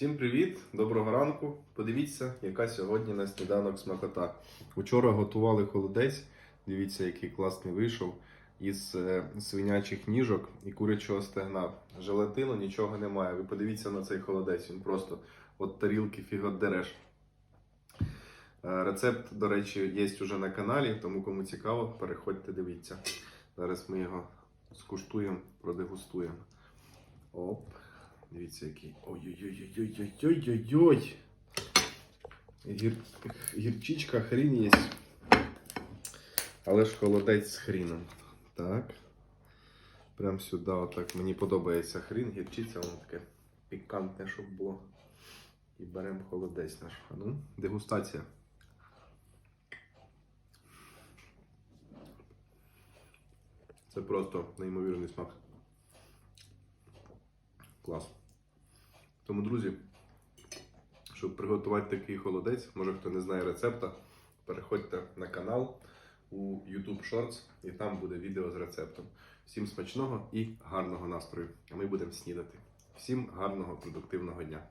Всім привіт, доброго ранку. Подивіться, яка сьогодні на сніданок смакота. Учора готували холодець. Дивіться, який класний вийшов із е, свинячих ніжок і курячого стегна. Желатину нічого немає. Ви подивіться на цей холодець. Він просто от тарілки фіг дереш. Е, Рецепт, до речі, є вже на каналі, тому кому цікаво, переходьте, дивіться. Зараз ми його скуштуємо, продегустуємо. Оп. Дивіться, який. Ой-ой-ой-ой-ой-ой-ой-ой. Гір... Гірчичка хрін є. Але ж холодець з хріном. Так. Прям сюди, отак. Мені подобається хрін, гірчиця, воно таке пікантне, щоб було. І беремо холодець наш. Ну, дегустація. Це просто неймовірний смак. Клас. Тому, друзі, щоб приготувати такий холодець, може хто не знає рецепта, переходьте на канал у YouTube Shorts і там буде відео з рецептом. Всім смачного і гарного настрою. А ми будемо снідати. Всім гарного продуктивного дня!